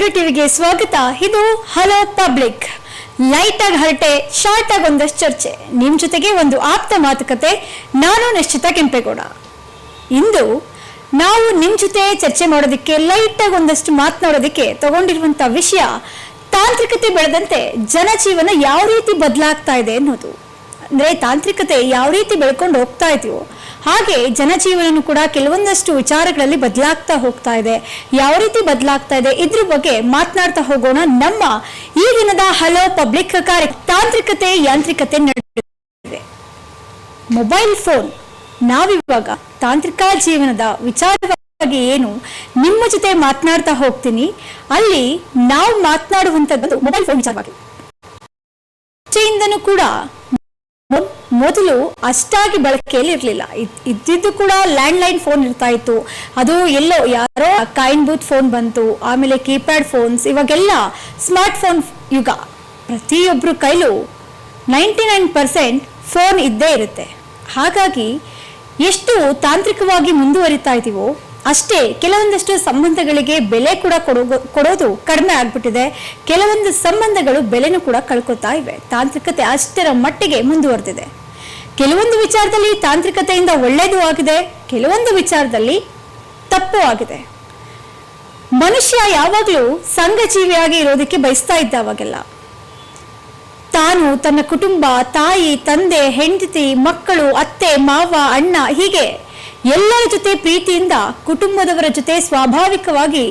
ಮಯೂರು ಟಿವಿಗೆ ಸ್ವಾಗತ. ಇದು ಹಲೋ ಪಬ್ಲಿಕ್. ಲೈಟ್ ಆಗಿ ಹರಟೆ ಶಾರ್ಟ್ ಆಗಿ ಒಂದಷ್ಟು ಚರ್ಚೆ. ನಿಮ್ ಜೊತೆಗೆ ಒಂದು ಆಪ್ತ ಮಾತುಕತೆ. ನಾನು ನಿಶ್ಚಿತ ಕೆಂಪೇಗೌಡ. ಇಂದು ನಾವು ನಿಮ್ ಜೊತೆ ಚರ್ಚೆ ಮಾಡೋದಕ್ಕೆ ಲೈಟ್ ಆಗಿ ಒಂದಷ್ಟು ಮಾತನಾಡೋದಕ್ಕೆ ತಗೊಂಡಿರುವಂತ ವಿಷಯ ತಾಂತ್ರಿಕತೆ ಬೆಳೆದಂತೆ ಜನಜೀವನ ಯಾವ ರೀತಿ ಬದಲಾಗ್ತಾ ಇದೆ ಅನ್ನೋದು. ಅಂದ್ರೆ ತಾಂತ್ರಿಕತೆ ಯಾವ ರೀತಿ ಬೆಳ್ಕೊಂಡು ಹೋಗ್ತಾ ಇದೆಯೋ ಹಾಗೆ ಜನಜೀವನನು ಕೂಡ ಕೆಲವೊಂದಷ್ಟು ವಿಚಾರಗಳಲ್ಲಿ ಬದಲಾಗ್ತಾ ಹೋಗ್ತಾ ಇದೆ. ಯಾವ ರೀತಿ ಬದಲಾಗ್ತಾ ಇದೆ? ಇದ್ರ ಬಗ್ಗೆ ಮಾತನಾಡ್ತಾ ಹೋಗೋಣ. ನಮ್ಮ ಈ ದಿನದ ಹಲೋ ಪಬ್ಲಿಕ್ ಕಾರ್ಯ ತಾಂತ್ರಿಕತೆ, ಯಾಂತ್ರಿಕತೆ ನಡೆದಿದೆ ಮೊಬೈಲ್ ಫೋನ್, ನಾವಿವಾಗ ತಾಂತ್ರಿಕ ಜೀವನದ ವಿಚಾರವಾಗಿ ಏನು ನಿಮ್ಮ ಜೊತೆ ಮಾತನಾಡ್ತಾ ಹೋಗ್ತೀನಿ. ಅಲ್ಲಿ ನಾವು ಮಾತನಾಡುವಂಥದ್ದು ಮೊಬೈಲ್ ಫೋನ್ ವಿಚಾರವಾಗಿ. ಕೂಡ ಮೊದಲು ಅಷ್ಟಾಗಿ ಬಳಕೆಯಲ್ಲಿ ಇರಲಿಲ್ಲ. ಇದ್ದಿದ್ದು ಕೂಡ ಲ್ಯಾಂಡ್ ಲೈನ್ ಫೋನ್ ಇರ್ತಾ ಇತ್ತು. ಅದು ಎಲ್ಲೋ ಯಾರೋ ಕಾಯಿನ್ ಬೂತ್ ಫೋನ್ ಬಂತು, ಆಮೇಲೆ ಕೀಪ್ಯಾಡ್ ಫೋನ್ಸ್ ಇವಾಗೆಲ್ಲ ಸ್ಮಾರ್ಟ್ ಫೋನ್ ಯುಗ. ಪ್ರತಿಯೊಬ್ಬರು ಕೈಲೂ ನೈಂಟಿ ನೈನ್ ಪರ್ಸೆಂಟ್ ಫೋನ್ ಇದ್ದೇ ಇರುತ್ತೆ. ಹಾಗಾಗಿ ಎಷ್ಟು ತಾಂತ್ರಿಕವಾಗಿ ಮುಂದುವರಿತಾ ಇದ್ದೀವೋ ಅಷ್ಟೇ ಕೆಲವೊಂದಷ್ಟು ಸಂಬಂಧಗಳಿಗೆ ಬೆಲೆ ಕೂಡ ಕೊಡೋ ಕೊಡೋದು ಕಡಿಮೆ ಆಗ್ಬಿಟ್ಟಿದೆ. ಕೆಲವೊಂದು ಸಂಬಂಧಗಳು ಬೆಲೆನೂ ಕೂಡ ಕಳ್ಕೊತಾ ಇವೆ. ತಾಂತ್ರಿಕತೆ ಅಷ್ಟರ ಮಟ್ಟಿಗೆ ಮುಂದುವರೆದಿದೆ. ಕೆಲವೊಂದು ವಿಚಾರದಲ್ಲಿ ತಾಂತ್ರಿಕತೆಯಿಂದ ಒಳ್ಳೆಯದು ಆಗಿದೆ, ಕೆಲವೊಂದು ವಿಚಾರದಲ್ಲಿ ತಪ್ಪು ಆಗಿದೆ. ಮನುಷ್ಯ ಯಾವಾಗಲೂ ಸಂಘಜೀವಿಯಾಗಿ ಇರೋದಕ್ಕೆ ಬಯಸ್ತಾ ಇದ್ದ ಅವಾಗೆಲ್ಲ. ತಾನು ತನ್ನ ಕುಟುಂಬ, ತಾಯಿ, ತಂದೆ, ಹೆಂಡತಿ, ಮಕ್ಕಳು, ಅತ್ತೆ, ಮಾವ, ಅಣ್ಣ ಹೀಗೆ ಎಲ್ಲರ ಜೊತೆ ಪ್ರೀತಿಯಿಂದ ಕುಟುಂಬದವರ ಜೊತೆ ಸ್ವಾಭಾವಿಕವಾಗಿ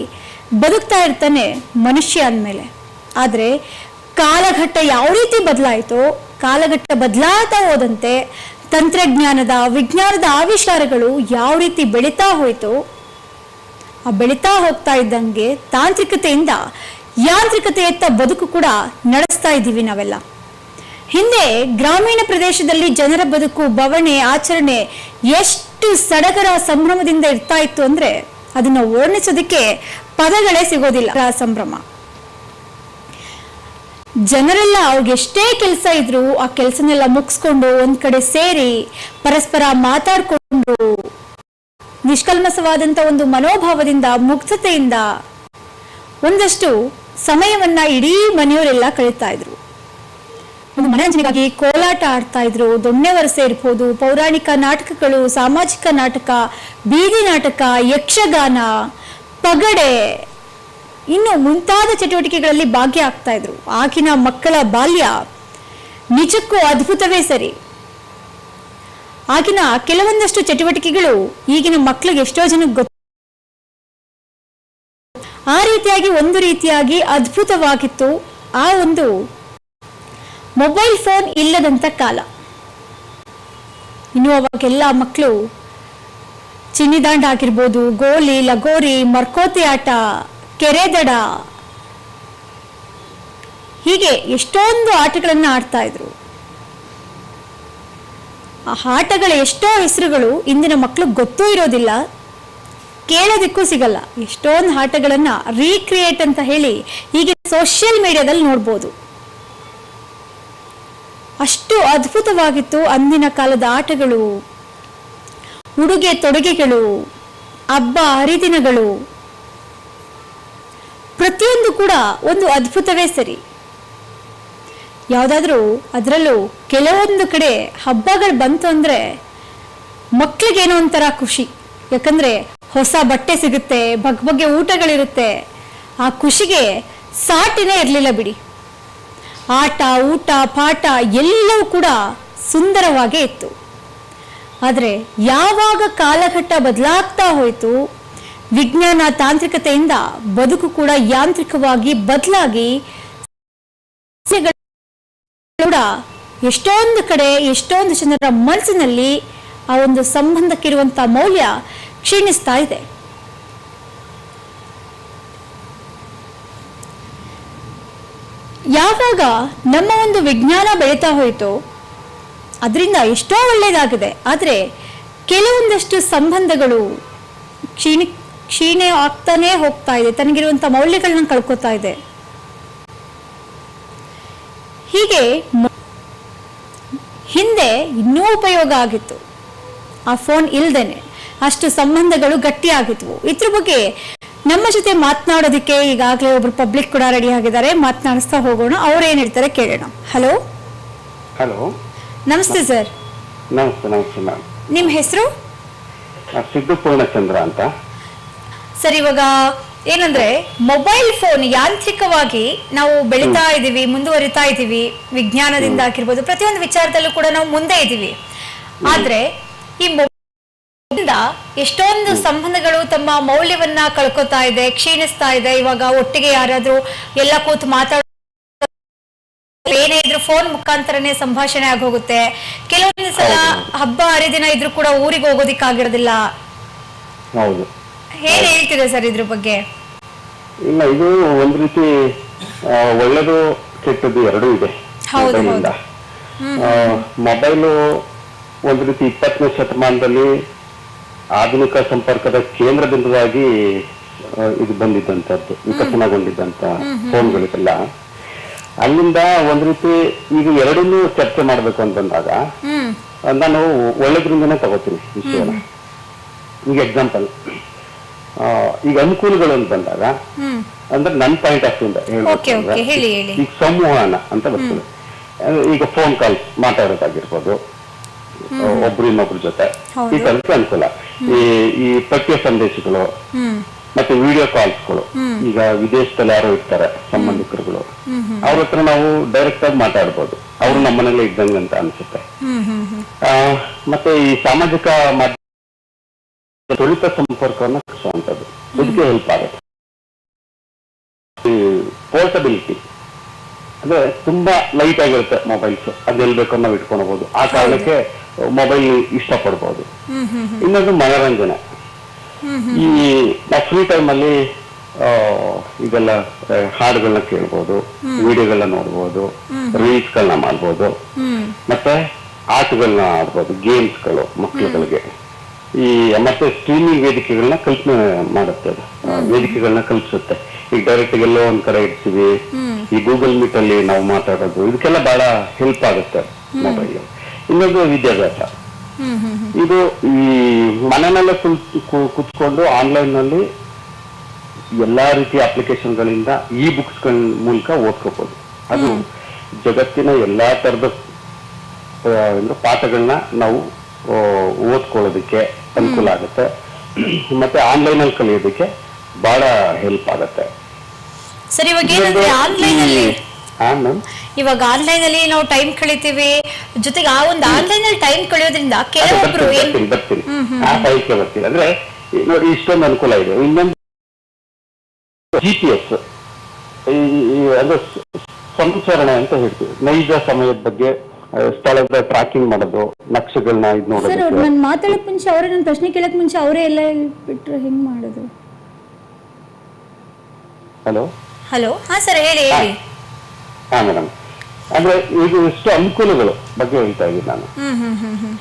ಬದುಕ್ತಾ ಇರ್ತಾನೆ ಮನುಷ್ಯ ಅಂದಮೇಲೆ. ಆದರೆ ಕಾಲಘಟ್ಟ ಯಾವ ರೀತಿ ಬದಲಾಯಿತೋ ಕಾಲಘಟ್ಟ ಬದಲಾಗ್ತಾ ಹೋದಂತೆ ತಂತ್ರಜ್ಞಾನದ, ವಿಜ್ಞಾನದ ಆವಿಷ್ಕಾರಗಳು ಯಾವ ರೀತಿ ಬೆಳೀತಾ ಹೋಯಿತು, ಆ ಬೆಳೀತಾ ಹೋಗ್ತಾ ಇದ್ದಂಗೆ ತಾಂತ್ರಿಕತೆಯಿಂದ ಯಾಂತ್ರಿಕತೆಯತ್ತ ಬದುಕು ಕೂಡ ನಡೆಸ್ತಾ ಇದ್ದೀವಿ ನಾವೆಲ್ಲ. ಹಿಂದೆ ಗ್ರಾಮೀಣ ಪ್ರದೇಶದಲ್ಲಿ ಜನರ ಬದುಕು, ಬವಣೆ, ಆಚರಣೆ ಎಷ್ಟು ಸಡಗರ ಸಂಭ್ರಮದಿಂದ ಇರ್ತಾ ಇತ್ತು ಅಂದ್ರೆ ಅದನ್ನ ವರ್ಣಿಸೋದಕ್ಕೆ ಪದಗಳೇ ಸಿಗೋದಿಲ್ಲ ಸಂಭ್ರಮ. ಜನರೆಲ್ಲ ಅವ್ರಿಗೆ ಎಷ್ಟೇ ಕೆಲಸ ಇದ್ರು ಆ ಕೆಲಸನೆಲ್ಲ ಮುಗಿಸ್ಕೊಂಡು ಒಂದ್ ಕಡೆ ಸೇರಿ ಪರಸ್ಪರ ಮಾತಾಡ್ಕೊಂಡು ನಿಷ್ಕಲ್ಮಸವಾದಂತ ಒಂದು ಮನೋಭಾವದಿಂದ, ಮುಗ್ಧತೆಯಿಂದ ಒಂದಷ್ಟು ಸಮಯವನ್ನ ಇಡೀ ಮನೆಯವರೆಲ್ಲ ಕಳೀತಾ ಇದ್ರು. ಒಂದು ಮನರಂಜನೆಗಾಗಿ ಕೋಲಾಟ ಆಡ್ತಾ ಇದ್ರು ದೊಣ್ಣೆ ವರಸೆ ಇರ್ಬೋದು ಪೌರಾಣಿಕ ನಾಟಕಗಳು, ಸಾಮಾಜಿಕ ನಾಟಕ, ಬೀದಿ ನಾಟಕ, ಯಕ್ಷಗಾನ, ಪಗಡೆ ಇನ್ನು ಮುಂತಾದ ಚಟುವಟಿಕೆಗಳಲ್ಲಿ ಭಾಗ್ಯ ಆಗ್ತಾ ಇದ್ರು. ಆಗಿನ ಮಕ್ಕಳ ಬಾಲ್ಯ ನಿಜಕ್ಕೂ ಅದ್ಭುತವೇ ಸರಿ. ಆಗಿನ ಕೆಲವೊಂದಷ್ಟು ಚಟುವಟಿಕೆಗಳು ಈಗಿನ ಮಕ್ಕಳಿಗೆ ಎಷ್ಟೋ ಜನಕ್ಕೆ ಗೊತ್ತು ಆ ರೀತಿಯಾಗಿ ಒಂದು ರೀತಿಯಾಗಿ ಅದ್ಭುತವಾಗಿತ್ತು. ಆ ಒಂದು ಮೊಬೈಲ್ ಫೋನ್ ಇಲ್ಲದಂತ ಕಾಲ. ಇನ್ನು ಅವಾಗೆಲ್ಲ ಮಕ್ಕಳು ಚಿನ್ನಿದಾಂಡ ಆಗಿರ್ಬೋದು, ಗೋಲಿ, ಲಗೋರಿ, ಮರ್ಕೋತಿ ಆಟ ಕೆರೆದಡ. ಹೀಗೆ ಎಷ್ಟೊಂದು ಆಟಗಳನ್ನು ಆಡ್ತಾ ಇದ್ರು. ಆ ಆಟಗಳ ಎಷ್ಟೋ ಹೆಸರುಗಳು ಇಂದಿನ ಮಕ್ಕಳು ಗೊತ್ತೂ ಇರೋದಿಲ್ಲ, ಕೇಳೋದಕ್ಕೂ ಸಿಗಲ್ಲ. ಎಷ್ಟೊಂದು ಆಟಗಳನ್ನು ರೀಕ್ರಿಯೇಟ್ ಅಂತ ಹೇಳಿ ಹೀಗೆ ಸೋಷಿಯಲ್ ಮೀಡಿಯಾದಲ್ಲಿ ನೋಡ್ಬೋದು. ಅಷ್ಟು ಅದ್ಭುತವಾಗಿತ್ತು ಅಂದಿನ ಕಾಲದ ಆಟಗಳು. ಉಡುಗೆ ತೊಡುಗೆಗಳು, ಹಬ್ಬ ಹರಿದಿನಗಳು. ಪ್ರತಿಯೊಂದು ಕೂಡ ಒಂದು ಅದ್ಭುತವೇ ಸರಿ. ಯಾವುದಾದ್ರೂ ಅದರಲ್ಲೂ ಕೆಲವೊಂದು ಕಡೆ ಹಬ್ಬಗಳು ಬಂತು ಅಂದರೆ ಮಕ್ಳಿಗೇನೋ ಒಂಥರ ಖುಷಿ. ಯಾಕಂದರೆ ಹೊಸ ಬಟ್ಟೆ ಸಿಗುತ್ತೆ, ಬಗ್ ಬಗ್ಗೆ ಊಟಗಳಿರುತ್ತೆ. ಆ ಖುಷಿಗೆ ಸಾಟಿನೇ ಇರಲಿಲ್ಲ ಬಿಡಿ. ಆಟ, ಊಟ, ಪಾಠ ಎಲ್ಲವೂ ಕೂಡ ಸುಂದರವಾಗೇ ಇತ್ತು. ಆದರೆ ಯಾವಾಗ ಕಾಲಘಟ್ಟ ಬದಲಾಗ್ತಾ ಹೋಯಿತು ವಿಜ್ಞಾನ ತಾಂತ್ರಿಕತೆಯಿಂದ ಬದುಕು ಕೂಡ ಯಾಂತ್ರಿಕವಾಗಿ ಬದಲಾಗಿ ಕೂಡ ಎಷ್ಟೊಂದು ಕಡೆ, ಎಷ್ಟೊಂದು ಜನರ ಮನಸ್ಸಿನಲ್ಲಿ ಆ ಒಂದು ಸಂಬಂಧಕ್ಕಿರುವಂತಹ ಮೌಲ್ಯ ಕ್ಷೀಣಿಸ್ತಾ ಇದೆ. ಯಾವಾಗ ನಮ್ಮ ಒಂದು ವಿಜ್ಞಾನ ಬೆಳೀತಾ ಹೋಯಿತು, ಅದರಿಂದ ಎಷ್ಟೋ ಒಳ್ಳೆಯದಾಗಿದೆ ಆದರೆ ಕೆಲವೊಂದಷ್ಟು ಸಂಬಂಧಗಳು ಕ್ಷೀಣಿ ಕ್ಷೀಣೆ ಆಗ್ತಾನೇ ಹೋಗ್ತಾ ಇದೆ. ತನಗಿರುವಂಥ ಮೌಲ್ಯಗಳನ್ನ ಕಳ್ಕೊತಾ ಇದೆ. ಹೀಗೆ ಹಿಂದೆ ಇನ್ನೂ ಉಪಯೋಗ ಆಗಿತ್ತು. ಆ ಫೋನ್ ಇಲ್ದೇನೆ. ಅಷ್ಟು ಸಂಬಂಧಗಳು ಗಟ್ಟಿಯಾಗಿದ್ವು ಇದ್ರ ಬಗ್ಗೆ ನಮ್ಮ ಜೊತೆ ಮಾತನಾಡೋದಕ್ಕೆ ಈಗಾಗಲೇ ಒಬ್ರು ಪಬ್ಲಿಕ್ ಕೂಡ ರೆಡಿ ಆಗಿದ್ದಾರೆ. ಮಾತನಾಡಿಸ್ತಾ ಹೋಗೋಣ. ಅವ್ರು ಏನ್ ಹೇಳ್ತಾರೆ ಕೇಳೋಣ. ಹಲೋ ಹಲೋ ನಮಸ್ತೆ ಸರ್ ನಮಸ್ತೆ ನಮಸ್ತೆ ಮ್ಯಾಮ್ ನಿಮ್ಮ ಹೆಸರು? ಸಿದ್ದು ಪೂರ್ಣಚಂದ್ರ ಅಂತ. ಸರ್ ಇವಾಗ ಏನಂದ್ರೆ ಮೊಬೈಲ್ ಫೋನ್ ಯಾಂತ್ರಿಕವಾಗಿ ನಾವು ಬೆಳಿತಾ ಇದೀವಿ ಮುಂದುವರಿತಾ ಇದೀವಿ ವಿಜ್ಞಾನದಿಂದ ಆಗಿರ್ಬೋದು ಪ್ರತಿಯೊಂದು ವಿಚಾರದಲ್ಲೂ ಕೂಡ ನಾವು ಮುಂದೆ ಇದೀವಿ. ಆದ್ರೆ ಈ ಮೊಬೈಲ್ ಎಷ್ಟೊಂದು ಸಂಬಂಧಗಳು ತಮ್ಮ ಮೌಲ್ಯವನ್ನ ಕಳ್ಕೊತಾ ಇದೆ ಕ್ಷೀಣಿಸ್ತಾ ಇದೆ. ಇವಾಗ ಒಟ್ಟಿಗೆ ಯಾರಾದ್ರೂ ಎಲ್ಲ ಕೂತು ಮಾತಾಡ ಏನೇ ಇದ್ರು ಫೋನ್ ಮುಖಾಂತರನೇ ಸಂಭಾಷಣೆ ಆಗೋಗುತ್ತೆ. ಕೆಲವೊಂದು ಸಲ. ಹಬ್ಬ ಹರಿದಿನ ಇದ್ರೂ ಕೂಡ ಊರಿಗೆ ಹೋಗೋದಿಕ್ಕಾಗಿರೋದಿಲ್ಲ. ಏನ್ ಹೇಳ್ತೀರಾ ಸರ್ ಇದ್ರ ಬಗ್ಗೆ? ಇಲ್ಲ ಇದು ಒಂದ್ ರೀತಿ ಒಳ್ಳೇದು ಕೆಟ್ಟದ್ದು ಎರಡೂ ಇದೆ ಮೊಬೈಲಿಂದ ಮೊಬೈಲು ಒಂದ್ ರೀತಿ ಇಪ್ಪತ್ತನೇ ಶತಮಾನದಲ್ಲಿ ಆಧುನಿಕ ಸಂಪರ್ಕದ ಕೇಂದ್ರ ಬಿಂದುವಾಗಿ ಇದು ಬಂದಿದ್ದಂಥದ್ದು ವಿಕಸನಗೊಂಡಿದ್ದಂತ ಫೋನ್ಗಳಿಗೆಲ್ಲ. ಅಲ್ಲಿಂದ ಒಂದ್ ರೀತಿ ಈಗ ಎರಡನ್ನೂ ಚರ್ಚೆ ಮಾಡ್ಬೇಕು ಅಂತಂದಾಗ ನಾನು ಒಳ್ಳೇದ್ರಿಂದನೇ ತಗೋತೀನಿ ವಿಷಯನ. ಈಗ ಎಕ್ಸಾಂಪಲ್ ಈಗ ಅನುಕೂಲಗಳು ಅಂತ ಬಂದಾಗ ಅಂದ್ರೆ ನನ್ನ ಪಾಯಿಂಟ್ ಆಫ್ ಹೇಳಿ. ಈಗ ಸಂವಹನ ಅಂತ ಬರ್ತದೆ. ಈಗ ಫೋನ್ ಕಾಲ್ ಮಾತಾಡೋದಾಗಿರ್ಬೋದು ಒಬ್ರು ಇನ್ನೊಬ್ರ ಜೊತೆ. ಈ ತರಕ್ಕೆ ಅನುಕೂಲ. ಈ ಈ ಪಠ್ಯ ಸಂದೇಶಗಳು ಮತ್ತೆ ವಿಡಿಯೋ ಕಾಲ್ಸ್ಗಳು ಈಗ ವಿದೇಶದಲ್ಲಿ ಯಾರೋ ಇರ್ತಾರೆ ಸಂಬಂಧಿಕರುಗಳು. ಅವ್ರ ಹತ್ರ ನಾವು ಡೈರೆಕ್ಟ್ ಆಗಿ ಮಾತಾಡ್ಬೋದು. ಅವರು ನಮ್ಮನೆಲ್ಲ ಇದ್ದಂಗೆ ಅಂತ ಅನ್ಸುತ್ತೆ. ಮತ್ತೆ ಈ ಸಾಮಾಜಿಕ ಮಾಧ್ಯಮ ತ್ವರಿತ ಸಂಪರ್ಕವನ್ನು ಕಲಿಸುವಂಥದ್ದು ಇದಕ್ಕೆ ಹೆಲ್ಪ್ ಆಗುತ್ತೆ. ಈ ಪೋರ್ಟಬಿಲಿಟಿ ಅಂದ್ರೆ ತುಂಬಾ ಲೈಟ್ ಆಗಿರುತ್ತೆ ಮೊಬೈಲ್ಸ್ ಅದೆಲ್ಲಿ ಬೇಕೋ ನಾವು ಇಟ್ಕೊಳ್ಬಹುದು ಆ ಕಾರಣಕ್ಕೆ ಮೊಬೈಲ್ ಇಷ್ಟಪಡ್ಬೋದು. ಇನ್ನೊಂದು ಮನೋರಂಜನೆ. ಈ ಫ್ರೀ ಟೈಮಲ್ಲಿ ಈಗೆಲ್ಲ ಇದೆಲ್ಲ ಹಾಡುಗಳನ್ನ ಕೇಳ್ಬೋದು ವಿಡಿಯೋಗಳನ್ನ ನೋಡ್ಬೋದು ರೀಲ್ಸ್ಗಳನ್ನ ಮಾಡ್ಬೋದು. ಹ್ಮ್ ಮತ್ತೆ ಆಟಗಳನ್ನ ಆಡ್ಬೋದು ಗೇಮ್ಸ್ಗಳು ಮಕ್ಕಳುಗಳಿಗೆ ಈ ಮತ್ತೆ ಸ್ಟ್ರೀಮಿಂಗ್ ವೇದಿಕೆಗಳನ್ನ ಕಲ್ಪನೆ ಮಾಡುತ್ತೆ ಅದು. ವೇದಿಕೆಗಳನ್ನ ಕಲ್ಪಿಸುತ್ತೆ. ಈಗ ಡೈರೆಕ್ಟ್ ಎಲ್ಲೋ ಒಂದ್ ಕಡೆ ಇಡ್ತೀವಿ. ಈ ಗೂಗಲ್ ಮೀಟ್ ಅಲ್ಲಿ ನಾವು ಮಾತಾಡೋದು ಇದಕ್ಕೆಲ್ಲ ಬಹಳ ಹೆಲ್ಪ್ ಆಗುತ್ತೆ ಮೊಬೈಲ್ ಇನ್ನೊಂದು ವಿದ್ಯಾಭ್ಯಾಸ. ಇದು ಈ ಮನೆಯಲ್ಲ ಕುತ್ಕೊಂಡು ಆನ್ಲೈನ್ನಲ್ಲಿ ಎಲ್ಲಾ ರೀತಿಯ ಅಪ್ಲಿಕೇಶನ್ಗಳಿಂದ ಈ ಬುಕ್ಸ್ಗಳ ಮೂಲಕ ಓದ್ಕೋಬಹುದು ಅದು ಜಗತ್ತಿನ ಎಲ್ಲಾ ತರದ ಪಾಠಗಳನ್ನ ನಾವು ಓದ್ಕೊಳ್ಳೋದಕ್ಕೆ ಅನುಕೂಲ ಆಗುತ್ತೆ. ಮತ್ತೆ ಆನ್ಲೈನ್ ಅಲ್ಲಿ ಕಲಿಯೋದಕ್ಕೆ ಬಹಳ ಹೆಲ್ಪ್ ಆಗುತ್ತೆ. ಸರ್ ಇವಾಗ ಏನಂದ್ರೆ ಆನ್ಲೈನ್ ಅಲ್ಲಿ ಇವಾಗ ಆನ್ಲೈನ್ ಅಲ್ಲಿ ನಾವು ಟೈಮ್ ಕಳಿತೀವಿ. ಜೊತೆಗೆ ಆ ಒಂದು ಆನ್ಲೈನ್ ಅಲ್ಲಿ ಟೈಮ್ ಕಳಿಯೋದ್ರಿಂದ ಕೆಲವೊಬ್ರು ಬರ್ತೀನಿ ಆ ಟೈಪ್ಗೆ ಬರ್ತೀನಿ. ಅಂದ್ರೆ ನೋಡಿ ಇಷ್ಟೊಂದು ಅನುಕೂಲ ಇದೆ. ಇನ್ನೊಂದು ಜಿ ಪಿ ಎಸ್ ಅಂದ್ರೆ ಸ- ಅಂತ ಹೇಳ್ತೀವಿ. ನೈಜ ಸಮಯದ ಬಗ್ಗೆ ಸ್ಥಳದ ಟ್ರ್ಯಾಕಿಂಗ್ ಮಾಡೋದು ನಕ್ಷೆಗಳನ್ನ ಇದು ಸರ್ ನಾನು ಮಾತಾಡಕ್ ಮುಂಚೆ ಅವರೇ ನನ್ನ ಪ್ರಶ್ನೆ ಕೇಳಕ್ ಮುಂಚೆ ಅವರೇ ಎಲ್ಲ ಬಿಟ್ರೆ ಹೆಂಗ್ ಮಾಡೋದು? ಹಲೋ ಹಲೋ ಹಾ ಸರ್ ಹೇಳಿ ಹೇಳಿ. ಹಾ ಮೇಡಮ್ ಅಂದ್ರೆ ಇದು ಇಷ್ಟು ಅನುಕೂಲಗಳು ಬಗ್ಗೆ ಹೇಳ್ತಾ ಇದ್ದೀನಿ ನಾನು. ಹ್ಮ್ ಹ್ಮ್ ಹ್ಮ್ ಹ್ಮ್.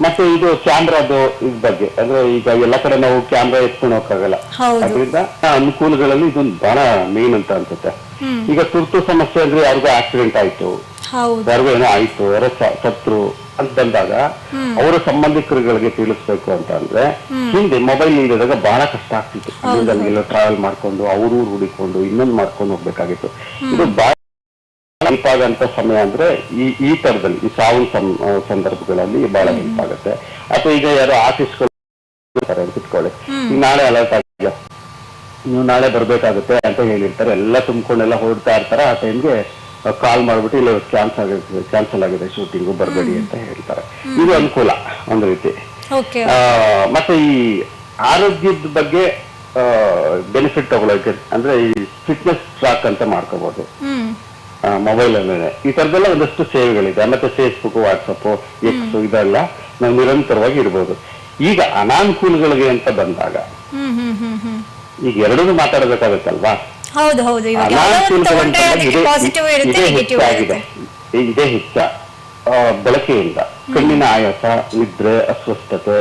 ಮತ್ತೆ ಇದು ಕ್ಯಾಮ್ರಾದು ಇದ್ ಬಗ್ಗೆ. ಅಂದ್ರೆ ಈಗ ಎಲ್ಲ ಕಡೆ ನಾವು ಕ್ಯಾಮ್ರಾ ಎತ್ಕೊಂಡು ಹೋಗಕ್ಕಾಗಲ್ಲ. ಹೌದು. ಅದರಿಂದ ಅನುಕೂಲಗಳಲ್ಲಿ ಇದೊಂದು ಬಹಳ ಮೇನ್ ಅಂತ ಅನ್ಸುತ್ತೆ. ಈಗ ತುರ್ತು ಸಮಸ್ಯೆ ಅಂದ್ರೆ ಯಾರಿಗೂ ಆಕ್ಸಿಡೆಂಟ್ ಆಯ್ತು. ಯಾರಿಗೂ ಏನೋ ಆಯ್ತು ಯಾರೋ ಶತ್ರು ಸತ್ರು ಅಂತ ಬಂದಾಗ ಅವರ ಸಂಬಂಧಿಕರುಗಳಿಗೆ ತಿಳಿಸ್ಬೇಕು ಅಂತ ಅಂದ್ರೆ ಹಿಂದೆ ಮೊಬೈಲ್ ಇಲ್ಲದಾಗ ಬಹಳ ಕಷ್ಟ ಆಗ್ತಿತ್ತು. ಎಲ್ಲ ಟ್ರಾವೆಲ್ ಮಾಡ್ಕೊಂಡು ಅವ್ರ ಊರು ಹುಡಿಕೊಂಡು ಇನ್ನೊಂದು ಮಾಡ್ಕೊಂಡು ಹೋಗ್ಬೇಕಾಗಿತ್ತು. ಇದು ಬಹಳ ಹೆಲ್ಪ್ ಆಗಂತ ಸಮಯ ಅಂದ್ರೆ ಈ ಈ ತರದಲ್ಲಿ ಈ ಸಾವು ಸಂದರ್ಭಗಳಲ್ಲಿ ಬಹಳ ಹೆಲ್ಪ್ ಆಗುತ್ತೆ ಅಥವಾ ಈಗ ಯಾರೋ ಆಫೀಸ್ಗಳು ಇಟ್ಕೊಳ್ಳಿ. ಈಗ ನಾಳೆ ಅಲರ್ಟ್ ಆಗಿದೆ ನೀವು ನಾಳೆ ಬರಬೇಕಾಗುತ್ತೆ ಅಂತ ಹೇಳಿರ್ತಾರೆ. ಎಲ್ಲ ತುಂಬಿಕೊಂಡೆಲ್ಲ ಹೊರಡ್ತಾ ಇರ್ತಾರೆ. ಆ ಟೈಮ್ಗೆ ಕಾಲ್ ಮಾಡ್ಬಿಟ್ಟು ಇಲ್ಲ ಕ್ಯಾನ್ಸಲ್ ಆಗಿದೆ ಕ್ಯಾನ್ಸಲ್ ಆಗಿದೆ ಶೂಟಿಂಗು ಬರಬೇಡಿ ಅಂತ ಹೇಳ್ತಾರೆ. ಇದು ಅನುಕೂಲ ಒಂದು ರೀತಿ. ಮತ್ತೆ ಈ ಆರೋಗ್ಯದ ಬಗ್ಗೆ ಬೆನಿಫಿಟ್ ತಗೊಳ್ಳೋಕೆ ಅಂದ್ರೆ ಈ ಫಿಟ್ನೆಸ್ ಟ್ರಾಕ್ ಅಂತ ಮಾಡ್ಕೋಬಹುದು ಮೊಬೈಲ್ ಅಲ್ಲೇ ಈ ತರದೆಲ್ಲ ಒಂದಷ್ಟು ಸೇವೆಗಳಿದೆ. ಮತ್ತೆ ಫೇಸ್ಬುಕ್ ವಾಟ್ಸಪ್ ಎಕ್ಸ್ ಇದೆಲ್ಲ ನಾವು ನಿರಂತರವಾಗಿ ಇರ್ಬೋದು. ಈಗ ಅನಾನುಕೂಲಗಳಿಗೆ ಅಂತ ಬಂದಾಗ ಈಗ ಎರಡನ್ನೂ ಮಾತಾಡಬೇಕಾಗತ್ತಲ್ವಾ? ಹೌದು ಹೌದು. ಇದೇ ಹೆಚ್ಚ. ಬಳಕೆಯಿಂದ. ಕಣ್ಣಿನ ಆಯಾಸ ನಿದ್ರೆ ಅಸ್ವಸ್ಥತೆ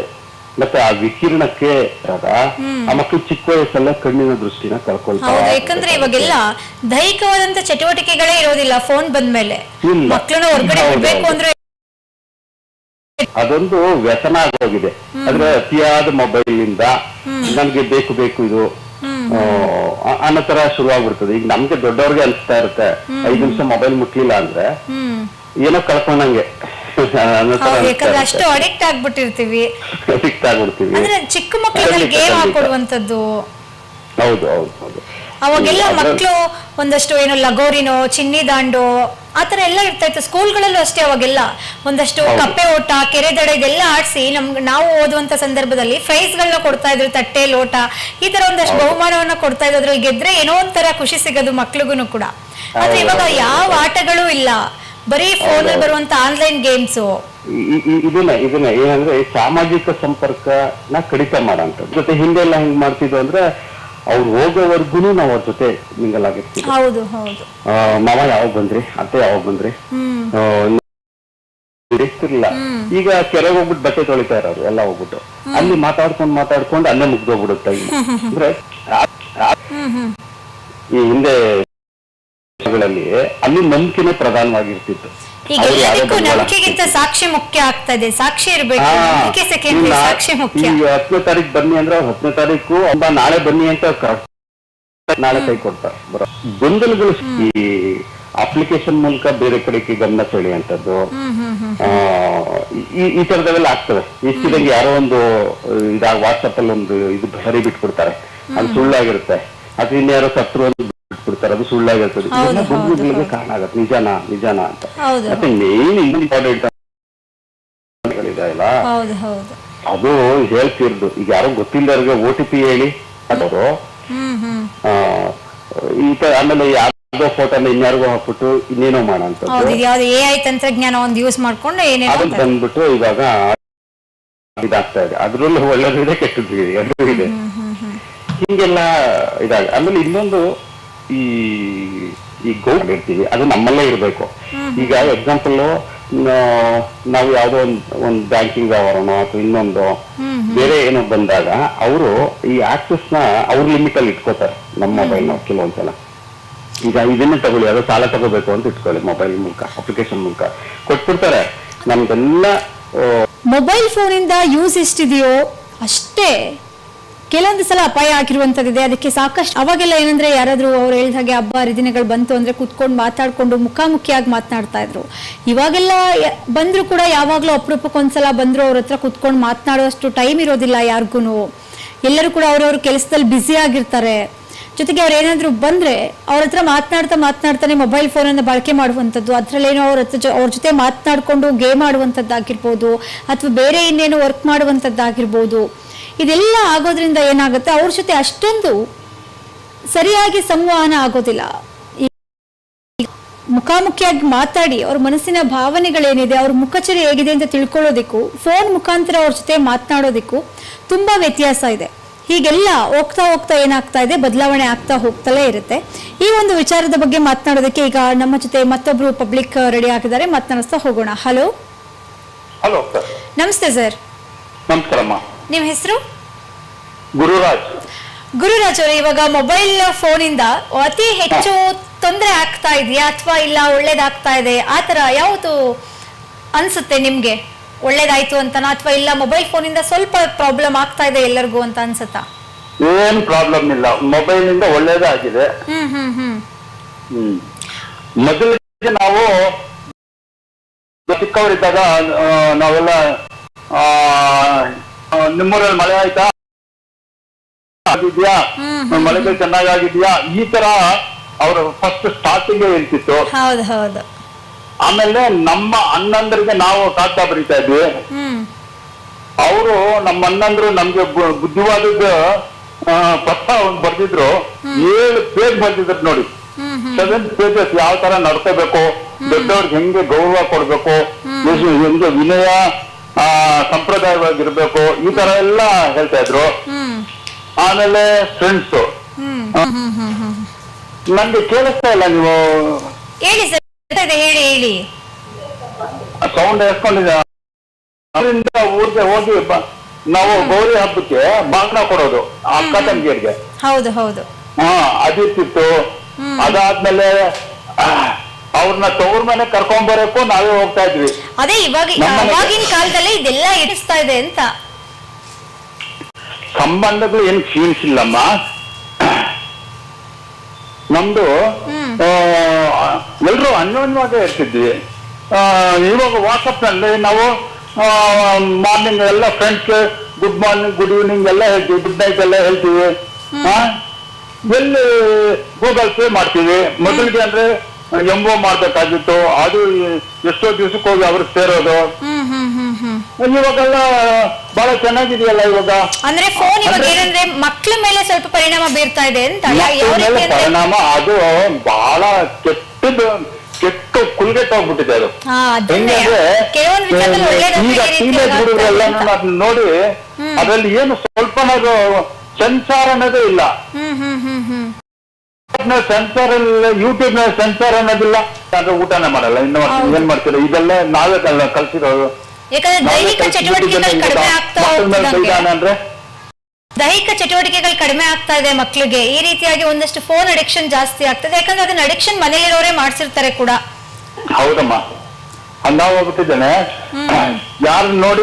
ಮತ್ತೆ ಆ ವಿಕಿರಣಕ್ಕೆ ಆ ಮಕ್ಕಳು ಚಿಕ್ಕ ವಯಸ್ಸಲ್ಲೇ ಕಣ್ಣಿನ ದೃಷ್ಟಿನ ಕಳ್ಕೊಳ್ತಾರೆ ಯಾಕಂದ್ರೆ ಇವಾಗೆಲ್ಲ ದೈಹಿಕವಾದಂತ ಚಟುವಟಿಕೆಗಳೇ ಇರೋದಿಲ್ಲ ಫೋನ್ ಬಂದ್ಮೇಲೆ. ಮಕ್ಕಳನ್ನ ಹೊರಗಡೆ ಹೋಗ್ಬೇಕು ಬಿಡ್ಬೇಕು ಅಂದ್ರೆ ಅದೊಂದು ವ್ಯಸನ ಆಗೋಗಿದೆ. ಅಂದ್ರೆ ಅತಿಯಾದ ಮೊಬೈಲ್ ಇಂದ ನನ್ಗೆ ಬೇಕು ಬೇಕು ಇದು. ಶುರು ಶುರುವಾಗ್ಬಿಡ್ತದೆ. ಈಗ ನಮ್ಗೆ ದೊಡ್ಡವ್ರಿಗೆ ಅನಿಸ್ತಾ ಇರುತ್ತೆ. ಐದು ನಿಮಿಷ ಮೊಬೈಲ್ ಮುಟ್ಲಿಲ್ಲ ಅಂದ್ರೆ ಏನೋ ಕಳ್ಕೊಂಡಂಗೆ ಯಾಕಂದ್ರೆ ಅಷ್ಟು ಅಡಿಕ್ಟ್ ಆಗ್ಬಿಟ್ಟಿರ್ತೀವಿ. Addict ಆಗ್ಬಿಡ್ತೀವಿ. ಅಂದ್ರೆ ಚಿಕ್ಕ ಮಕ್ಕಳಿಗೆ ಗೇಮ್. ಹಾಕೊಡುವಂತದ್ದು ಹೌದು ಹೌದು ಹೌದು. ಅವಾಗೆಲ್ಲ ಮಕ್ಕಳು ಒಂದಷ್ಟು ಏನು ಲಗೋರಿನೋ ಚಿನ್ನಿ ದಾಂಡು ಆತರ ಎಲ್ಲ ಇರ್ತಾ ಇತ್ತು. ಸ್ಕೂಲ್ಗಳಲ್ಲೂ ಅಷ್ಟೇ ಅವಾಗೆಲ್ಲ. ಒಂದಷ್ಟು ಕಪ್ಪೆ ಓಟ ಕೆರೆ ದಡ ಇದೆಲ್ಲ ಆಡಿಸಿ ನಮ್ಗೆ ನಾವು ಓದುವಂತ ಸಂದರ್ಭದಲ್ಲಿ ಪ್ರೈಸ್ ಗಳನ್ನ ಕೊಡ್ತಾ ಇದ್ರು ತಟ್ಟೆ ಲೋಟ ಈ ಥರ ಒಂದಷ್ಟು. ಬಹುಮಾನವನ್ನ ಕೊಡ್ತಾ ಇದ್ರು. ಅದ್ರಲ್ಲಿ ಗೆದ್ರೆ ಏನೋ ಒಂಥರ ಖುಷಿ ಸಿಗೋದು ಮಕ್ಳಿಗೂ ಕೂಡ. ಆದ್ರೆ ಇವಾಗ ಯಾವ ಆಟಗಳು ಇಲ್ಲ. ಬರೀ ಫೋನ್ ಹೌದು. ಬರುವಂತ ಆನ್ಲೈನ್ ಗೇಮ್ಸ್ ಇದನ್ನ ಇದನ್ನ ಏನಂದ್ರೆ ಸಾಮಾಜಿಕ ಸಂಪರ್ಕನ ಕಡಿತ ಮಾಡಂತ ಜೊತೆ ಹಿಂದೆ ಎಲ್ಲ ಹೆಂಗ್ ಮಾಡ್ತಿದ್ವು ಅಂದ್ರೆ ಅವ್ರು ಹೋಗೋವರೆಗೂ ನಾವು ಅವ್ರ ಜೊತೆ ಮಿಂಗಲ್ ಆಗಿರ್ತೀವಿ. ಹೌದು ಹೌದು. ಮಾವ ಯಾವಾಗ ಬಂದ್ರಿ? ಅತ್ತೆ ಯಾವಾಗ ಬಂದ್ರಿ? ಇರ್ತಿರ್ಲಿಲ್ಲ ಈಗ ಕೆರೆಗೆ ಹೋಗ್ಬಿಟ್ಟು ಬಟ್ಟೆ ತೊಳಿತಾ ಇರೋರು ಎಲ್ಲ ಹೋಗ್ಬಿಟ್ಟು. ಅಲ್ಲಿ ಮಾತಾಡ್ಕೊಂಡು ಮಾತಾಡ್ಕೊಂಡು ಅಲ್ಲೇ ಮುಗ್ದೋಗ್ಬಿಡುತ್ತೆ ಅಂದ್ರೆ ಈ ಹಿಂದೆ ಅಲ್ಲಿ ನಂಬಿಕೆನೆ ಪ್ರಧಾನವಾಗಿರ್ತಿತ್ತು. ನಂಬಿಕೆಗಿಂತ ಸಾಕ್ಷಿ ಮುಖ್ಯ ಆಗ್ತದೆ. ಸಾಕ್ಷಿ ಇರಬೇಕು. ಸಾಕ್ಷಿ ಮುಖ್ಯ. ಹತ್ತನೇ ತಾರೀಕು ಬನ್ನಿ ಅಂದ್ರೆ ಅವ್ರು ಹತ್ತನೇ ತಾರೀಕು ನಾಳೆ ಬನ್ನಿ ಅಂತ ನಾಳೆ ಕೈ ಕೊಡ್ತಾರೆ. ಬರೋ ಗೊಂದಲಗಳು ಈ ಅಪ್ಲಿಕೇಶನ್ ಮೂಲಕ ಬೇರೆ ಕಡೆಗೆ ಗಮನ ಸೆಳೆಯುವಂಥದ್ದು ಆ, ಈ ತರದವೆಲ್ಲ ಆಗ್ತವೆ ಇಷ್ಟಿದಂಗೆ ಯಾರೋ ಒಂದು ಇದಾಗ ವಾಟ್ಸಪ್ ಅಲ್ಲಿ ಒಂದು ಇದು ಸರಿ ಬಿಟ್ಬಿಡ್ತಾರೆ ಅದು ಸುಳ್ಳಾಗಿರುತ್ತೆ. ಅದು ಇನ್ಯಾರೋ ಸತ್ರು ಅಂತ ಬಿಟ್ಬಿಡ್ತಾರೆ ಅದು ಸುಳ್ಳಾಗಿರ್ತದೆ ಇದೆಲ್ಲ ಕಾರಣ ಆಗತ್ತೆ. ನಿಜಾನ ನಿಜಾನ ಅಂತ. ಮತ್ತೆ ಮೇನ್ ಇಂಪಾರ್ಟೆಂಟ್ ಅದು ಹೇಳ್ತಿರ್ದು. ಈಗ ಯಾರೋ ಗೊತ್ತಿಲ್ಲದವ್ರಿಗೆ ಓ ಟಿ ಪಿ ಹೇಳಿ ಅದವರು ಈ ತರ ಆಮೇಲೆ ಯಾವ್ದೋ ಫೋಟೋ ಇನ್ಯಾರಿಗೂ ಹಾಕ್ಬಿಟ್ಟು ಇನ್ನೇನೋ ಮಾಡೋಂಥದ್ದು. ಯಾವ್ದು ಎ ಐ ತಂತ್ರಜ್ಞಾನ ಒಂದು ಯೂಸ್ ಮಾಡ್ಕೊಂಡು ಏನೇ ಅದನ್ನ ಬಂದ್ಬಿಟ್ಟು ಇವಾಗ ಇದಾಗ್ತಾ ಇದೆ. ಅದ್ರಲ್ಲೂ ಒಳ್ಳೇದು ಇದೆ ಕೆಟ್ಟದ್ದು ಇದೆ. ಎರಡೂ ಇದೆ. ಹಿಂಗೆಲ್ಲ ಇದಾಗ ಆಮೇಲೆ ಇನ್ನೊಂದು ಈ ಈ ಗೌಡ್ ಇರ್ತೀವಿ ಅದು ನಮ್ಮಲ್ಲೇ ಇರಬೇಕು. ಈಗ ಎಕ್ಸಾಂಪಲ್ ನಾವು ಯಾವುದೋ ಒಂದು ಒಂದು ಬ್ಯಾಂಕಿಂಗ್ ವ್ಯವಹಾರನೋ ಅಥವಾ ಇನ್ನೊಂದು ಬೇರೆ ಏನೋ ಬಂದಾಗ ಅವರು ಈ ಆಕ್ಸಸ್ನ ಅವ್ರ ಲಿಮಿಟ್ ಅಲ್ಲಿ ಇಟ್ಕೋತಾರೆ ನಮ್ಮ ಮೊಬೈಲ್ನ ಕೆಲವೊಂದ್ಸಲ ಈಗ ಇದನ್ನ ತಗೊಳ್ಳಿ ಅದು ಸಾಲ ತಗೋಬೇಕು ಅಂತ ಇಟ್ಕೊಳ್ಳಿ ಮೊಬೈಲ್ ಮೂಲಕ ಅಪ್ಲಿಕೇಶನ್ ಮೂಲಕ. ಕೊಟ್ಬಿಡ್ತಾರೆ. ನಮ್ದೆಲ್ಲ ಮೊಬೈಲ್ ಫೋನಿಂದ ಯೂಸ್ ಎಷ್ಟಿದೆಯೋ ಅಷ್ಟೇ. ಕೆಲವೊಂದು ಸಲ ಅಪಾಯ ಆಗಿರುವಂತದ್ದಿದೆ. ಅದಕ್ಕೆ ಸಾಕಷ್ಟು ಅವಾಗೆಲ್ಲ ಏನಂದ್ರೆ ಯಾರಾದ್ರೂ ಅವ್ರು ಹೇಳಿದ ಹಾಗೆ ಹಬ್ಬ, ಹರಿದಿನಗಳು ಬಂತು ಅಂದ್ರೆ ಕುತ್ಕೊಂಡು ಮಾತಾಡ್ಕೊಂಡು ಮುಖಾಮುಖಿಯಾಗಿ ಮಾತನಾಡ್ತಾ ಇದ್ರು. ಇವಾಗೆಲ್ಲ ಬಂದ್ರೂ ಕೂಡ ಯಾವಾಗ್ಲೂ ಅಪರೂಪಕ್ಕೊಂದ್ಸಲ ಬಂದ್ರು ಅವ್ರ ಹತ್ರ ಕುತ್ಕೊಂಡು ಮಾತನಾಡುವಷ್ಟು ಟೈಮ್ ಇರೋದಿಲ್ಲ ಯಾರಿಗೂ ಎಲ್ಲರೂ ಕೂಡ ಅವ್ರವ್ರ ಕೆಲಸದಲ್ಲಿ ಬ್ಯುಸಿ ಆಗಿರ್ತಾರೆ. ಜೊತೆಗೆ ಅವ್ರು ಏನಾದ್ರು ಬಂದ್ರೆ ಅವ್ರ ಹತ್ರ ಮಾತನಾಡ್ತಾ ಮಾತನಾಡ್ತಾನೆ ಮೊಬೈಲ್ ಫೋನ್ ಅನ್ನ ಬಳಕೆ ಮಾಡುವಂಥದ್ದು ಅದ್ರಲ್ಲೇನೋ ಅವ್ರ ಹತ್ರ ಅವ್ರ ಜೊತೆ ಮಾತನಾಡ್ಕೊಂಡು ಗೇಮ್ ಆಡುವಂಥದ್ದಾಗಿರ್ಬೋದು ಅಥವಾ ಬೇರೆ ಇನ್ನೇನು ವರ್ಕ್ ಮಾಡುವಂಥದ್ದಾಗಿರ್ಬೋದು ಇದೆಲ್ಲ ಆಗೋದ್ರಿಂದ ಏನಾಗುತ್ತೆ? ಅವ್ರ ಜೊತೆ ಅಷ್ಟೊಂದು ಸರಿಯಾಗಿ ಸಂವಹನ ಆಗೋದಿಲ್ಲ. ಮುಖಾಮುಖಿಯಾಗಿ ಮಾತಾಡಿ ಅವ್ರ ಮನಸ್ಸಿನ ಭಾವನೆಗಳೇನಿದೆ ಅವ್ರ ಮುಖಚರಿ ಹೇಗಿದೆ ಅಂತ ತಿಳ್ಕೊಳ್ಳೋದಿಕ್ಕೂ ಫೋನ್ ಮುಖಾಂತರ ಅವ್ರ ಜೊತೆ ಮಾತನಾಡೋದಿಕ್ಕೂ ತುಂಬಾ ವ್ಯತ್ಯಾಸ ಇದೆ. ಹೀಗೆಲ್ಲ ಹೋಗ್ತಾ ಹೋಗ್ತಾ ಏನಾಗ್ತಾ ಇದೆ? ಬದಲಾವಣೆ ಆಗ್ತಾ ಹೋಗ್ತಲೇ ಇರುತ್ತೆ. ಈ ಒಂದು ವಿಚಾರದ ಬಗ್ಗೆ ಮಾತನಾಡೋದಕ್ಕೆ ಈಗ ನಮ್ಮ ಜೊತೆ ಮತ್ತೊಬ್ರು ಪಬ್ಲಿಕ್ ರೆಡಿ ಆಗಿದ್ದಾರೆ. ಮಾತನಾಡಿಸ್ತಾ ಹೋಗೋಣ. ಹಲೋ ಹಲೋ ನಮಸ್ತೆ ಸರ್ ನಮಸ್ಕಾರಮ್ಮ. ನಿಮ್ಮ ಹೆಸರು? ಗುರುರಾಜ್. ಗುರುರಾಜ್ ಅವರು ಇವಾಗ ಮೊಬೈಲ್ ಇಂದ ಅತಿ ಹೆಚ್ಚು ತೊಂದರೆ ಆಗ್ತಾ ಇದೆಯಾ ಅಥವಾ ಇಲ್ಲ ಒಳ್ಳೇದಾಗ್ತಾ ಇದೆ? ಆ ತರ ಯಾವುದು ಅನ್ಸುತ್ತೆ ನಿಮ್ಗೆ? ಒಳ್ಳೇದಾಯ್ತು ಅಂತನಾ ಅಥವಾ ಇಲ್ಲ ಮೊಬೈಲ್ ಫೋನಿಂದ ಸ್ವಲ್ಪ ಪ್ರಾಬ್ಲಮ್ ಆಗ್ತಾ ಇದೆ ಎಲ್ಲರಿಗೂ ಅಂತ ಅನ್ಸುತ್ತಾ? ಏನ್ ಪ್ರಾಬ್ಲಮ್ ಇಲ್ಲ. ಮೊಬೈಲ್ ಇಂದ ಒಳ್ಳೇದಾಗಿದೆ. ಹ್ಮ್ ಹ್ಮ್ ಹ್ಮ್. ಮೊದಲಿಗೆ ನಾವು ಚಿಕ್ಕವರಿದ್ದಾಗ ನಾವೆಲ್ಲ ನಿಮ್ಮೂರಲ್ಲಿ ಮಳೆ ಆಯ್ತಾ? ಆಗಿದ್ಯಾ? ಮಳೆಗಳು ಚೆನ್ನಾಗಾಗಿದ್ಯಾ? ಈ ತರ ಅವ್ರ ಫಸ್ಟ್ ಸ್ಟಾರ್ಟಿಂಗ್ ಇರ್ತಿತ್ತು. ಹೌದು ಹೌದು. ಆಮೇಲೆ ನಮ್ಮ ಅಣ್ಣಂದ್ರಿಗೆ ನಾವು ಕಾಗ್ದ ಬರೀತಾ ಇದ್ವಿ. ಅವರು ನಮ್ಮ ಅಣ್ಣಂದ್ರು ನಮ್ಗೆ ಬುದ್ಧಿವಾದ ಬುದ್ಧಿವಾದದ ಪತ್ರ ಒಂದು ಬರ್ದಿದ್ರು. ಏಳು ಪೇಜ್ ಬರ್ದಿದ್ರು ನೋಡಿ. ಸೆವೆನ್ ಪೇಜಸ್ ಯಾವ ತರ ನಡ್ಕೋಬೇಕು ದೊಡ್ಡವ್ರಿಗೆ ಹೆಂಗೆ ಗೌರವ ಕೊಡ್ಬೇಕು ಹೆಂಗೆ ವಿನಯ ಆ, ಸಂಪ್ರದಾಯವಾಗಿರ್ಬೇಕು ಈ ತರ ಎಲ್ಲ ಹೇಳ್ತಾ ಇದ್ರು. ಆಮೇಲೆ ಫ್ರೆಂಡ್ಸ್ ನನ್ಗೆ ಕೇಳಿಸ್ತಾ ಇಲ್ಲ ನೀವು. ಹೇಳಿ ಸರ್ ಹೇಳಿ ಹೇಳಿ. ಸೌಂಡ್ ಎಸ್ಕೊಂಡಿದ್ದ ಅದರಿಂದ ಊರಿಗೆ ಹೋಗಿ ನಾವು ಗೌರಿ ಹಬ್ಬಕ್ಕೆ ಬಾಗ್ನ ಕೊಡೋದು ಅಕ್ಕ ತಂಗಿಯರಿಗೆ ಹೌದು ಹೌದು. ಹಾ ಅದಿರ್ತಿತ್ತು. ಅದಾದ್ಮೇಲೆ ಅವ್ರನ್ನ ತವ್ರ ಮನೆ ಕರ್ಕೊಂಡ್ ಬರಕ್ಕೂ ನಾವೇ ಹೋಗ್ತಾ ಇದ್ವಿ. ಅದೇ ಇವಾಗ ಅವಾಗಿನ ಕಾಲದಲ್ಲಿ ಇದೆಲ್ಲ ಇಡಿಸ್ತಾ ಇದೆ ಅಂತ. ಸಂಬಂಧಗಳು ಏನ್ ಕ್ಷೀಣಿಸಿಲ್ಲಮ್ಮ. ನಮ್ದು ಎಲ್ಲರೂ ಅನ್ಯೋನ್ಯವಾಗೇ ಇರ್ತಿದ್ವಿ. ಇವಾಗ ವಾಟ್ಸಪ್ನಲ್ಲಿ ನಾವು ಮಾರ್ನಿಂಗ್ ಎಲ್ಲ friends good morning good evening ಎಲ್ಲ ಹೇಳ್ತೀವಿ ಗುಡ್ ನೈಟ್ ಎಲ್ಲ ಹೇಳ್ತೀವಿ. ಎಲ್ಲಿ ಗೂಗಲ್ ಪೇ ಮಾಡ್ತೀವಿ. ಮೊದಲಿಗೆ ಅಂದ್ರೆ ಎಂಬೋ ಮಾಡ್ಬೇಕಾಗಿತ್ತು ಅದು ಎಷ್ಟೋ ದಿವಸಕ್ಕೆ ಹೋಗಿ ಅವ್ರಿಗೆ ಸೇರೋದು. ಇವಾಗೆಲ್ಲ ಬಹಳ ಚೆನ್ನಾಗಿದೆಯಲ್ಲ ಇವಾಗ? ಅಂದ್ರೆ ಫೋನ್ ಇವಾಗ ಏನಂದ್ರೆ ಮಕ್ಳ ಮೇಲೆ ಸ್ವಲ್ಪ ಪರಿಣಾಮ ಬೀರ್ತಾ ಇದೆ ಅಂತ ಪರಿಣಾಮ ಅದು ಬಹಳ ಕೆಟ್ಟದ್ದು ಕೆಟ್ಟ ಕುಲ್ಗೆಟ್ ಹೋಗ್ಬಿಟ್ಟಿದೆ ಅದು. ಈಗ ಟೀನೇಜ್ ಹುಡುಗರೆಲ್ಲ ನೋಡಿ ಅದ್ರಲ್ಲಿ ಏನು ಸ್ವಲ್ಪನಾದ್ರು ಸೆನ್ಸಾರ್ ಅನ್ನೋದೇ ಇಲ್ಲ. ಸೆನ್ಸಾರ್ ಯೂಟ್ಯೂಬ್ನ ಸೆನ್ಸರ್ ಅನ್ನೋದಿಲ್ಲ. ಅಂದ್ರೆ ಊಟನೇ ಮಾಡಲ್ಲ ಇನ್ನು ಏನ್ ಮಾಡ್ತೀರಾ? ಇದೆಲ್ಲ ನಾವೇ ಕಲ್- ಕಲ್ಸಿರೋದು. ಯಾಕಂದ್ರೆ ದೈಹಿಕ ಚಟುವಟಿಕೆಗಳು ಕಡಿಮೆ ಆಗ್ತಾ ದೈಹಿಕ ಚಟುವಟಿಕೆಗಳು ಕಡಿಮೆ ಆಗ್ತಾ ಇದೆ ಮಕ್ಳಿಗೆ. ಈ ರೀತಿಯಾಗಿ ಒಂದಷ್ಟು ಫೋನ್ ಅಡಿಕ್ಷನ್ ಜಾಸ್ತಿ ಆಗ್ತದೆ. ಯಾಕಂದ್ರೆ ಅದನ್ನ ಅಡಿಕ್ಷನ್ ಮನೆಯಲ್ಲಿರೋರೇ ಮಾಡ್ಸಿರ್ತಾರೆ ಕೂಡ. ಹೌದಮ್ಮ. ಹೋಗ್ಬಿಟ್ಟಿದ್ದೇನೆ. ಯಾರು ನೋಡಿ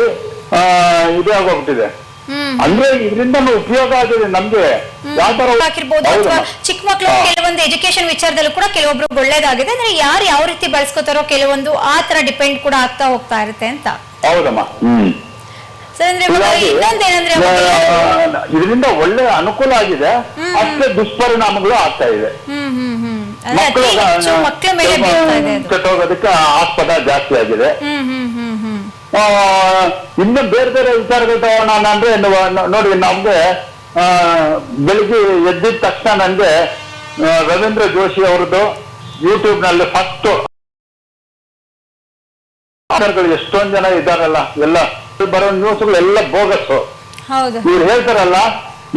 ಇದೇ ಆಗೋಗ್ಬಿಟ್ಟಿದೆ. ಅಂದ್ರೆ ಇದರಿಂದ ಉಪಯೋಗ ಆಗಿದೆ ನಮ್ಗೆ ಅಥವಾ. ಚಿಕ್ಕ ಮಕ್ಕಳು ಕೆಲವೊಂದು ಎಜುಕೇಶನ್ ವಿಚಾರದಲ್ಲೂ ಕೂಡ ಕೆಲವೊಬ್ರು ಒಳ್ಳೇದಾಗಿದೆ ಅಂದ್ರೆ ಯಾರು ಯಾವ ರೀತಿ ಬಳಸ್ಕೋತಾರೋ ಕೆಲವೊಂದು ಆ ತರ ಡಿಪೆಂಡ್ ಕೂಡ ಆಗ್ತಾ ಹೋಗ್ತಾ ಇರುತ್ತೆ ಅಂತ. ಹೌದಮ್ಮ. ಇದರಿಂದ ಒಳ್ಳೆ ಅನುಕೂಲ ಆಗಿದೆ ಅಷ್ಟೇ ದುಷ್ಪರಿಣಾಮಗಳು ಆಗ್ತಾ ಇದೆ. ಮಕ್ಕಳು ಆಸ್ಪದ ಜಾಸ್ತಿ ಆಗಿದೆ ಹ್ಮ್ ಹ್ಮ್ ಹ್ಮ್ ಹ್ಮ್ ಆ, ಇನ್ನು ಬೇರೆ ಬೇರೆ ವಿಚಾರಗಳು ತಗೋಣ ಅಂದ್ರೆ ನೋಡಿ ನಮ್ಗೆ ಬೆಳಿಗ್ಗೆ ಎದ್ದಿದ ತಕ್ಷಣ ನನ್ಗೆ ರವೀಂದ್ರ ಜೋಶಿ ಅವ್ರದ್ದು ಯೂಟ್ಯೂಬ್ನಲ್ಲಿ ಫಸ್ಟ್ ಎಷ್ಟೊಂದ್ ಜನ ಇದ್ದಾರಲ್ಲ ಎಲ್ಲ ಬರೋ ನ್ಯೂಸ್ಗಳು ಎಲ್ಲ ಬೋಗಸ್ ಇವ್ರು ಹೇಳ್ತಾರಲ್ಲ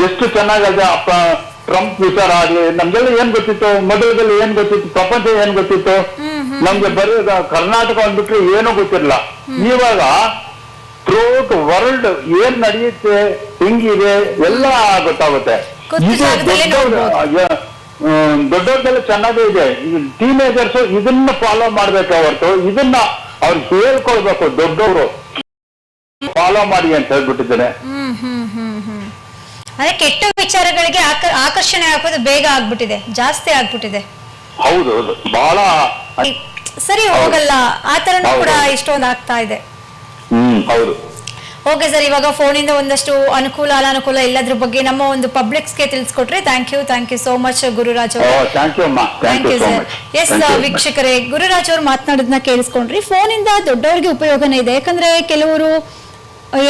ಎಷ್ಟು ಚೆನ್ನಾಗಿದೆ ಅಪ್ಪ ಟ್ರಂಪ್ ವಿಚಾರ ಆಗ್ಲಿ ನಮ್ಗೆಲ್ಲ ಏನ್ ಗೊತ್ತಿತ್ತು? ಮೊದಲದಲ್ಲಿ ಏನ್ ಗೊತ್ತಿತ್ತು? ಪ್ರಪಂಚ ಏನ್ ಗೊತ್ತಿತ್ತು? ನಮ್ಗೆ ಬರೀ ಕರ್ನಾಟಕ ಅಂದ್ಬಿಟ್ರೆ ಏನೂ ಗೊತ್ತಿರಲ್ಲ ಇವಾಗ ಥ್ರೂಟ್ ವರ್ಲ್ಡ್ ಏನ್ ನಡೆಯುತ್ತೆ ಹೆಂಗಿದೆ ಎಲ್ಲ ಗೊತ್ತಾಗುತ್ತೆ. ಗೊತ್ತು ಇದು ಜಾಗದಲ್ಲೇ ದೊಡ್ಡವ್ರು- ನೋಡ್ಬೋದು. ಆ, ಹ್ಮ್, ದೊಡ್ಡವ್ರದ್ದೆಲ್ಲ ಚೆನ್ನಾಗೇ ಇದೆ. ಟೀನೇಜರ್ಸ್ ಇದನ್ನ ಫಾಲೋ ಮಾಡ್ಬೇಕು ಹೊರತು ಇದನ್ನ ಅವ್ರು ಹೇಳ್ಕೊಳ್ಬೇಕು ದೊಡ್ಡವರು. ಫಾಲೋ ಮಾಡಿ ಅಂತ ಹೇಳ್ಬಿಟ್ಟಿದ್ದೇನೆ. ಹ್ಮ್ ಹ್ಮ್ ಹ್ಮ್ ಹ್ಮ್ ಅದೇ ಕೆಟ್ಟ ವಿಚಾರಗಳಿಗೆ ಆಕ- ಆಕರ್ಷಣೆ ಆಗೋದು ಬೇಗ ಆಗ್ಬಿಟ್ಟಿದೆ ಜಾಸ್ತಿ ಆಗ್ಬಿಟ್ಟಿದೆ. ಹೌದು ಹೌದು. ಬಹಳ ಸರಿ ಹೋಗಲ್ಲ ಆ ತರನು ಕೂಡ. ಇಷ್ಟೊಂದು ಆಗ್ತಾ ಇದೆ. ಹ್ಮ್ ಹೌದು. ಓಕೆ ಸರ್ ಇವಾಗ ಫೋನಿಂದ ಒಂದಷ್ಟು ಅನುಕೂಲ ಅನಾನುಕೂಲ ಇಲ್ಲದ್ರ ಬಗ್ಗೆ ನಮ್ಮ ಒಂದು ಪಬ್ಲಿಕ್ಸ್ಗೆ ತಿಳಿಸ್ಕೊಟ್ರಿ thank you thank you so much Gururaj ಅವರು. ಸರ್ ಎಸ್ ವೀಕ್ಷಕರೇ ಗುರುರಾಜ್ ಅವರು ಮಾತನಾಡೋದನ್ನ ಕೇಳಿಸ್ಕೊಂಡ್ರಿ. ಫೋನಿಂದ ದೊಡ್ಡವರಿಗೆ ಉಪಯೋಗನೇ ಇದೆ. ಯಾಕಂದ್ರೆ ಕೆಲವರು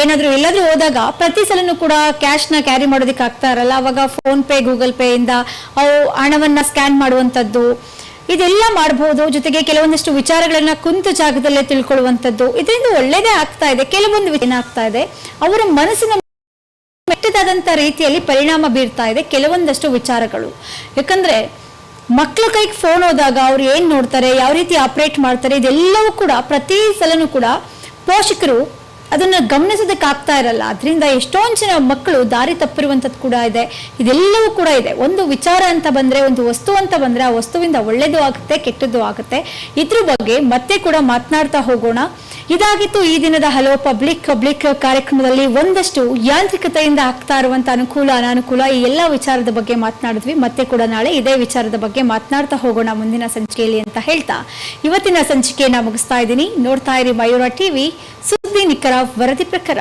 ಏನಾದ್ರೂ ಎಲ್ಲಾದರೂ ಹೋದಾಗ ಪ್ರತಿ ಸಲನೂ ಕೂಡ ಕ್ಯಾಶ್ನ ಕ್ಯಾರಿ ಮಾಡೋದಕ್ಕೆ ಆಗ್ತಾ ಇರಲ್ಲ. ಅವಾಗ ಫೋನ್ ಪೇ ಗೂಗಲ್ ಪೇ ಇಂದ ಅವು ಹಣವನ್ನ ಸ್ಕ್ಯಾನ್ ಮಾಡುವಂಥದ್ದು. ಇದೆಲ್ಲ ಮಾಡಬಹುದು ಜೊತೆಗೆ ಕೆಲವೊಂದಷ್ಟು ವಿಚಾರಗಳನ್ನ ಕುಂತ ಜಾಗದಲ್ಲೇ ತಿಳ್ಕೊಳ್ಳುವಂಥದ್ದು. ಇದರಿಂದ ಒಳ್ಳೇದೇ ಆಗ್ತಾ ಇದೆ. ಕೆಲವೊಂದು ಏನಾಗ್ತಾ ಇದೆ? ಅವರ ಮನಸ್ಸಿನ ಮೆಟ್ಟದಾದಂಥ ರೀತಿಯಲ್ಲಿ ಪರಿಣಾಮ ಬೀರ್ತಾ ಇದೆ ಕೆಲವೊಂದಷ್ಟು ವಿಚಾರಗಳು. ಯಾಕಂದ್ರೆ ಮಕ್ಕಳ ಕೈಗೆ ಫೋನ್ ಹೋದಾಗ ಅವ್ರು ಏನು ನೋಡ್ತಾರೆ, ಯಾವ ರೀತಿ ಆಪರೇಟ್ ಮಾಡ್ತಾರೆ, ಇದೆಲ್ಲವೂ ಕೂಡ ಪ್ರತಿ ಸಲನೂ ಕೂಡ ಪೋಷಕರು ಅದನ್ನ ಗಮನಿಸೋದಕ್ಕೆ ಆಗ್ತಾ ಇರಲ್ಲ. ಅದರಿಂದ ಎಷ್ಟೊಂದು ಜನ ಮಕ್ಕಳು ದಾರಿ ತಪ್ಪಿರುವಂಥದ್ದು ಕೂಡ ಇದೆ. ಇದೆಲ್ಲವೂ ಕೂಡ ಇದೆ. ಒಂದು ವಿಚಾರ ಅಂತ ಬಂದ್ರೆ, ಒಂದು ವಸ್ತು ಅಂತ ಬಂದ್ರೆ ಆ ವಸ್ತುವಿಂದ ಒಳ್ಳೇದು ಆಗುತ್ತೆ, ಕೆಟ್ಟದ್ದು ಆಗುತ್ತೆ. ಇದ್ರ ಬಗ್ಗೆ ಮತ್ತೆ ಕೂಡ ಮಾತನಾಡ್ತಾ ಹೋಗೋಣ. ಇದಾಗಿತ್ತು ಈ ದಿನದ ಹಲೋ ಪಬ್ಲಿಕ್ ಪಬ್ಲಿಕ್ ಕಾರ್ಯಕ್ರಮದಲ್ಲಿ ಒಂದಷ್ಟು ಯಾಂತ್ರಿಕತೆಯಿಂದ ಆಗ್ತಾ ಇರುವಂತ ಅನುಕೂಲ, ಅನಾನುಕೂಲ ಈ ಎಲ್ಲ ವಿಚಾರದ ಬಗ್ಗೆ ಮಾತನಾಡಿದ್ವಿ. ಮತ್ತೆ ಕೂಡ ನಾಳೆ ಇದೇ ವಿಚಾರದ ಬಗ್ಗೆ ಮಾತನಾಡ್ತಾ ಹೋಗೋಣ ಮುಂದಿನ ಸಂಚಿಕೆಯಲ್ಲಿ ಅಂತ ಹೇಳ್ತಾ. ಇವತ್ತಿನ ಸಂಚಿಕೆಯನ್ನ ಮುಗಿಸ್ತಾ ಇದ್ದೀನಿ. ನೋಡ್ತಾ ಇರಿ ಮಯೂರ ಟಿವಿ. ಸುದ್ದಿ ನಿಖರ ವರದಿ ಪ್ರಕಾರ